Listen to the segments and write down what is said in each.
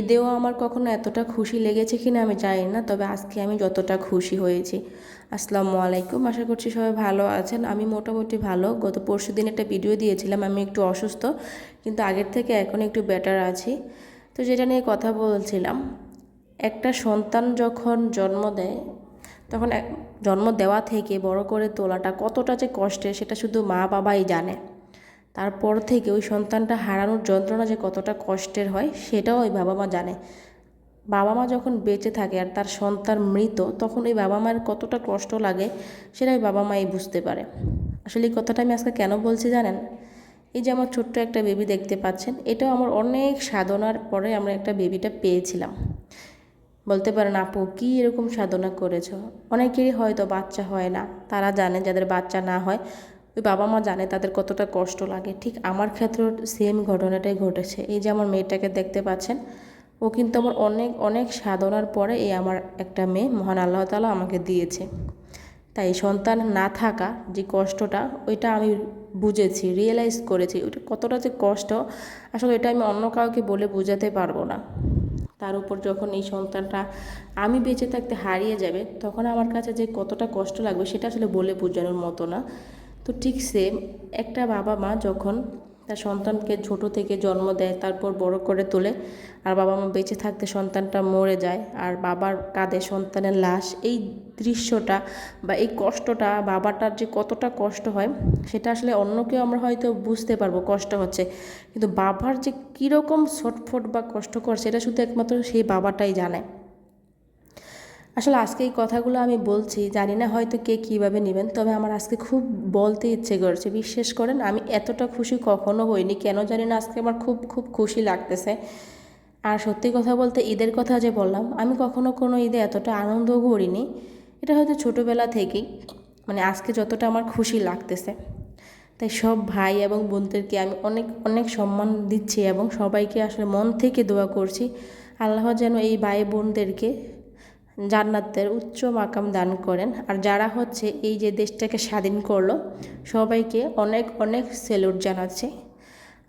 ঈদেও আমার কখনো এতটা খুশি লেগেছে কিনা আমি জানি না, তবে আজকে আমি যতটা খুশি হয়েছি। আসসালামু আলাইকুম, আশা করছি সবাই ভালো আছেন। আমি মোটামুটি ভালো। গত পরশু দিন একটা ভিডিও দিয়েছিলাম, আমি একটু অসুস্থ, কিন্তু আগের থেকে এখন একটু বেটার আছি। তো যেটা নিয়ে কথা বলছিলাম, একটা সন্তান যখন জন্ম দেয়, তখন জন্ম দেওয়া থেকে বড় করে তোলাটা কতটা যে কষ্টের, সেটা শুধু মা বাবাই জানে। তারপর থেকে ওই সন্তানটা হারানোর যন্ত্রণা যে কতটা কষ্টের হয়, সেটাও ওই বাবা মা জানে। বাবা মা যখন বেঁচে থাকে আর তার সন্তান মৃত, তখন ওই বাবা মায়ের কতটা কষ্ট লাগে, সেটা ওই বাবা মাই বুঝতে পারে। আসলে এই কথাটা আমি আজকে কেন বলছি জানেন? এই যে আমার ছোট্ট একটা বেবি দেখতে পাচ্ছেন, এটাও আমার অনেক সাধনার পরে আমরা একটা বেবিটা পেয়েছিলাম। বলতে পারেন, আপু, কি এরকম সাধনা করেছ? অনেকেরই হয়তো বাচ্চা হয় না, তারা জানে যাদের বাচ্চা না হয় ওই বাবা মা জানে তাদের কতটা কষ্ট লাগে। ঠিক আমার ক্ষেত্রেও সেম ঘটনাটাই ঘটেছে। এই যে আমার মেয়েটাকে দেখতে পাচ্ছেন, ও কিন্তু আমার অনেক অনেক সাধনার পরে এই আমার একটা মেয়ে মহান আল্লাহ তালা আমাকে দিয়েছে। তাই সন্তান না থাকা যে কষ্টটা, ওইটা আমি বুঝেছি রিয়েলাইজ করেছি। ওইটা কতটা যে কষ্ট, আসলে এটা আমি অন্য কাউকে বলে বোঝাতে পারব না। তার উপর যখন এই সন্তানটা আমি বেঁচে থাকতে হারিয়ে যাবে, তখন আমার কাছে যে কতটা কষ্ট লাগবে, সেটা আসলে বলে বোঝানোর মতো না। তো ঠিক সেম একটা বাবা মা যখন তার সন্তানকে ছোট থেকে জন্ম দেয়, তারপর বড় করে তোলে, আর বাবা মা বেঁচে থাকতে সন্তানটা মরে যায়, আর বাবার কাঁধে সন্তানের লাশ, এই দৃশ্যটা বা এই কষ্টটা, বাবাটার যে কতটা কষ্ট হয়, সেটা আসলে অন্য কেউ আমরা হয়তো বুঝতে পারব, কষ্ট হচ্ছে। কিন্তু বাবার যে কীরকম ছটফট বা কষ্টকর, সেটা শুধু একমাত্র সেই বাবাটাই জানে। আসলে আজকে এই কথাগুলো আমি বলছি, জানি না হয়তো কে কীভাবে নেবেন, তবে আমার আজকে খুব বলতে ইচ্ছে করছে। বিশ্বাস করেন, আমি এতটা খুশি কখনো হইনি, কেন জানি না আজকে আমার খুব খুব খুশি লাগতেছে। আর সত্যি কথা বলতে ঈদের কথা যে বললাম, আমি কখনো কোনো ঈদে এতটা আনন্দ করিনি। এটা হয়তো ছোটোবেলা থেকেই মানে আজকে যতটা আমার খুশি লাগতেছে। তাই সব ভাই এবং বোনদেরকে আমি অনেক অনেক সম্মান দিচ্ছি এবং সবাইকে আসলে মন থেকে দোয়া করছি। আল্লাহ যেন এই ভাই বোনদেরকে জান্নাতের উচ্চ মাকাম দান করেন। আর যারা হচ্ছে এই যে দেশটাকে স্বাধীন করল, সবাইকে অনেক অনেক সেলুট জানাচ্ছে।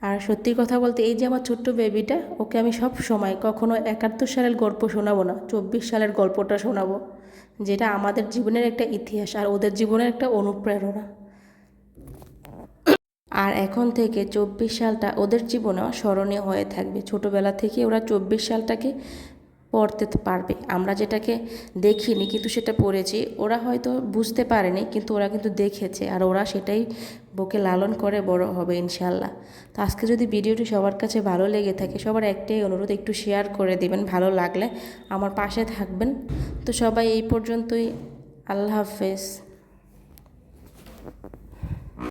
আর সত্যি কথা বলতে এই যে আমার ছোট্ট বেবিটা, ওকে আমি সব সময় কখনো একাত্তর সালের গল্প শোনাবো না, চব্বিশ সালের গল্পটা শোনাবো, যেটা আমাদের জীবনের একটা ইতিহাস আর ওদের জীবনের একটা অনুপ্রেরণা। আর এখন থেকে চব্বিশ সালটা ওদের জীবনেও স্মরণীয় হয়ে থাকবে। ছোটোবেলা থেকে ওরা চব্বিশ সালটাকে পড়তে পারবে। আমরা যেটাকে দেখিনি, কিন্তু সেটা পড়েছি। ওরা হয়তো বুঝতে পারেনি, কিন্তু ওরা কিন্তু দেখেছে। আর ওরা সেটাই বকে লালন করে বড় হবে ইনশাল্লাহ তো আজকে যদি ভিডিওটি সবার কাছে ভালো লেগে থাকে, সবার একটাই অনুরোধ, একটু শেয়ার করে দেবেন, ভালো লাগলে আমার পাশে থাকবেন। তো সবাই এই পর্যন্তই, আল্লাহ হাফেজ।